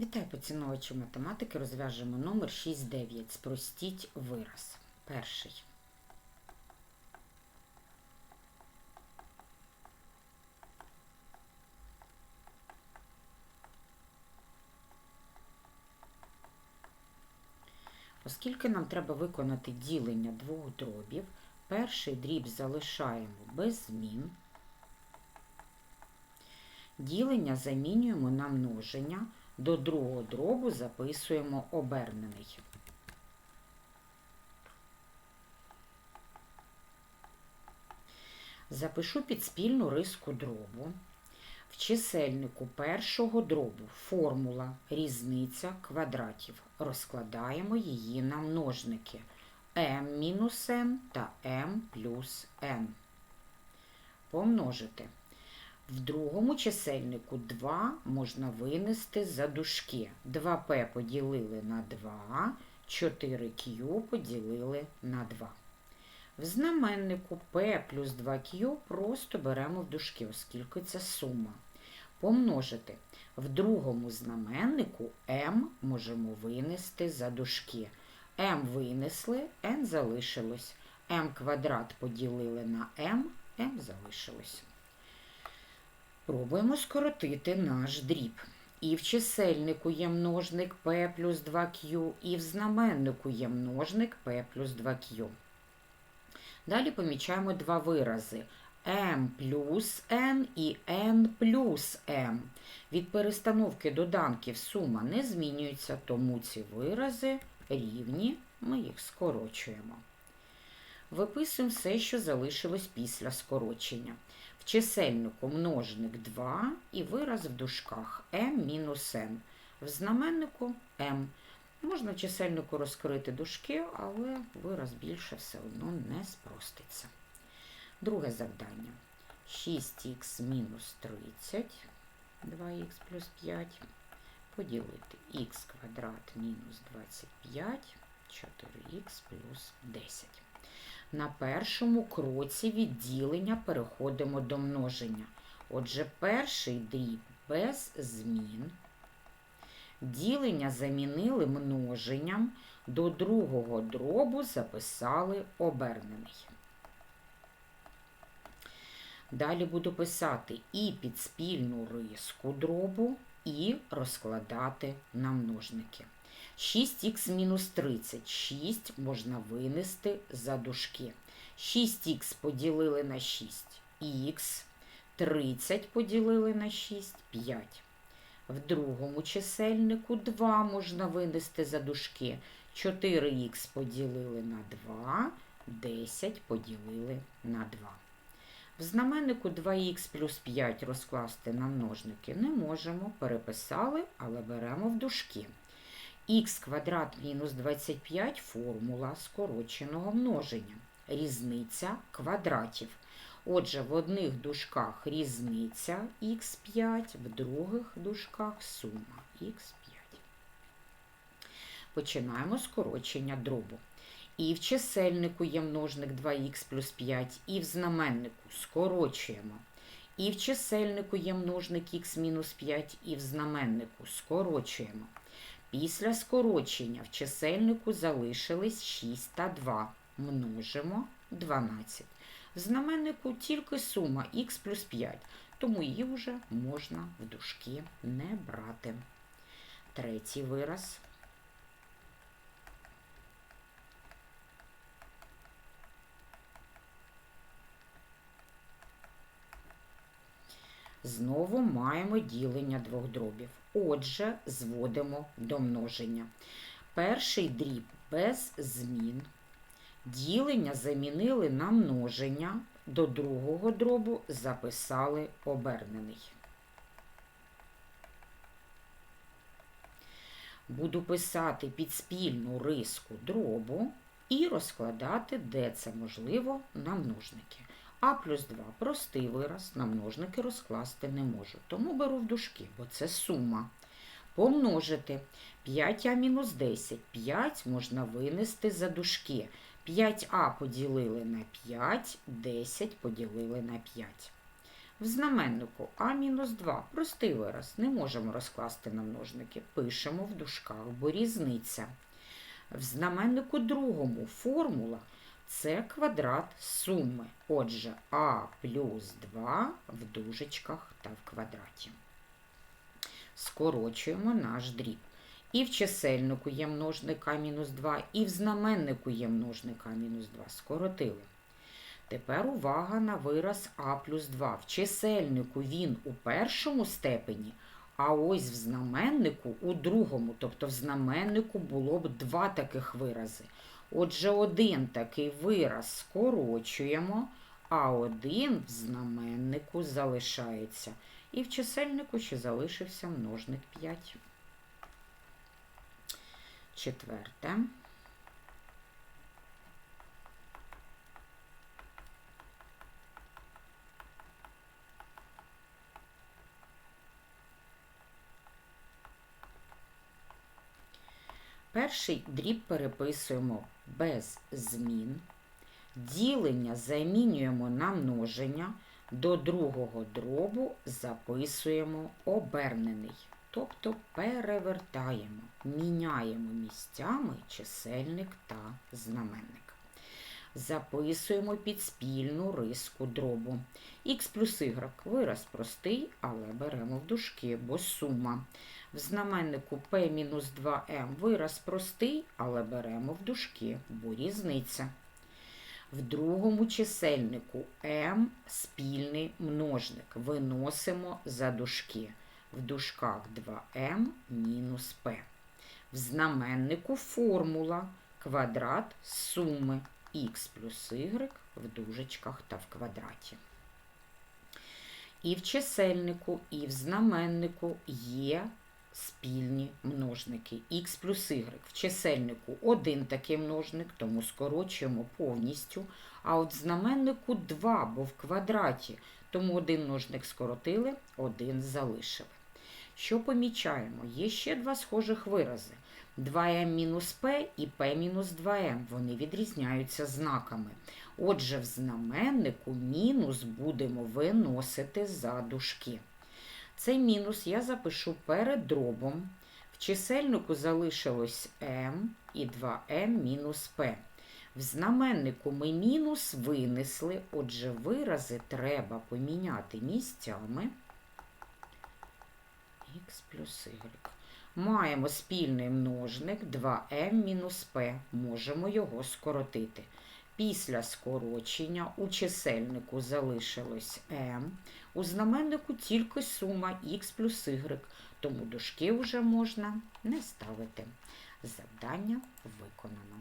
Вітаю поціновувачі математики. Розв'яжемо номер 6-9. Спростіть вираз. Перший. Оскільки нам треба виконати ділення двох дробів, перший дріб залишаємо без змін. Ділення замінюємо на множення, до другого дробу записуємо обернений. Запишу під спільну риску дробу. В чисельнику першого дробу формула різниця квадратів. Розкладаємо її на множники m мінус n та m плюс n. Помножити. В другому чисельнику 2 можна винести за дужки. 2p поділили на 2, 4q поділили на 2. В знаменнику p плюс 2q просто беремо в дужки, оскільки це сума. Помножити. В другому знаменнику m можемо винести за дужки. m винесли, n залишилось. m квадрат поділили на m, m залишилось. Пробуємо скоротити наш дріб. І в чисельнику є множник p плюс 2q, і в знаменнику є множник p плюс 2q. Далі помічаємо два вирази m плюс n і n плюс m. Від перестановки доданків сума не змінюється, тому ці вирази рівні, ми їх скорочуємо. Виписуємо все, що залишилось після скорочення. В чисельнику множник 2 і вираз в дужках m мінус n. В знаменнику m. Можна чисельнику розкрити дужки, але вираз більше все одно не спроститься. Друге завдання. 6х мінус 30, 2х плюс 5, поділити х квадрат мінус 25, 4х плюс 10. На першому кроці відділення переходимо до множення. Отже, перший дріб без змін. Ділення замінили множенням, до другого дробу записали обернений. Далі буду писати і під спільну риску дробу, і розкладати на множники. 6х мінус 30. 6 можна винести за дужки. 6х поділили на 6. Х. 30 поділили на 6 5. В другому чисельнику 2 можна винести за дужки. 4х поділили на 2, 10 поділили на 2. В знаменнику 2х плюс 5 розкласти на множники не можемо. Переписали, але беремо в дужки. Х квадрат мінус 25 формула скороченого множення. Різниця квадратів. Отже, в одних дужках різниця х5, в других дужках сума х5. Починаємо скорочення дробу. І в чисельнику є множник 2х плюс 5, і в знаменнику скорочуємо. І в чисельнику є множник х мінус 5, і в знаменнику скорочуємо. Після скорочення в чисельнику залишились 6 та 2. Множимо 12. В знаменнику тільки сума х плюс 5, тому її вже можна в дужки не брати. Третій вираз. Знову маємо ділення двох дробів. Отже, зводимо до множення. Перший дріб без змін. Ділення замінили на множення, до другого дробу записали обернений. Буду писати під спільну риску дробу і розкладати, де це можливо, на множники. А плюс 2 простий вираз, на множники розкласти не можу. Тому беру в дужки, бо це сума. Помножити 5а мінус 10. 5 можна винести за дужки. 5а поділили на 5, 10 поділили на 5. В знаменнику А мінус 2 простий вираз, не можемо розкласти на множники. Пишемо в дужках, бо різниця. В знаменнику другому формула це квадрат суми. Отже, А плюс 2 в дужечках та в квадраті. Скорочуємо наш дріб. І в чисельнику є множник А-2, і в знаменнику є множник А-2. Скоротили. Тепер увага на вираз А плюс 2. В чисельнику він у першому степені, а ось в знаменнику у другому. Тобто в знаменнику було б два таких вирази. Отже, один такий вираз скорочуємо, а один в знаменнику залишається. І в чисельнику ще залишився множник 5. Четверте. Перший дріб переписуємо без змін. Ділення замінюємо на множення. До другого дробу записуємо обернений. Тобто перевертаємо, міняємо місцями чисельник та знаменник. Записуємо під спільну риску дробу. Х плюс y вираз простий, але беремо в дужки, бо сума. В знаменнику P-2m вираз простий, але беремо в дужки, бо різниця. В другому чисельнику m спільний множник. Виносимо за дужки. В дужках 2m мінус p. В знаменнику формула квадрат суми х плюс y в дужечках та в квадраті. І в чисельнику, і в знаменнику є спільні множники х плюс y. В чисельнику один такий множник, тому скорочуємо повністю. А от в знаменнику 2, бо в квадраті, тому один множник скоротили, один залишили. Що помічаємо? Є ще два схожих вирази. 2m мінус p і p мінус 2m. Вони відрізняються знаками. Отже, в знаменнику мінус будемо виносити за дужки. Цей мінус я запишу перед дробом. В чисельнику залишилось m і 2m мінус p. В знаменнику ми мінус винесли, отже, вирази треба поміняти місцями х плюс y. Маємо спільний множник 2m-p, Можемо його скоротити. Після скорочення у чисельнику залишилось m, у знаменнику тільки сума х плюс y, тому дужки вже можна не ставити. Завдання виконано.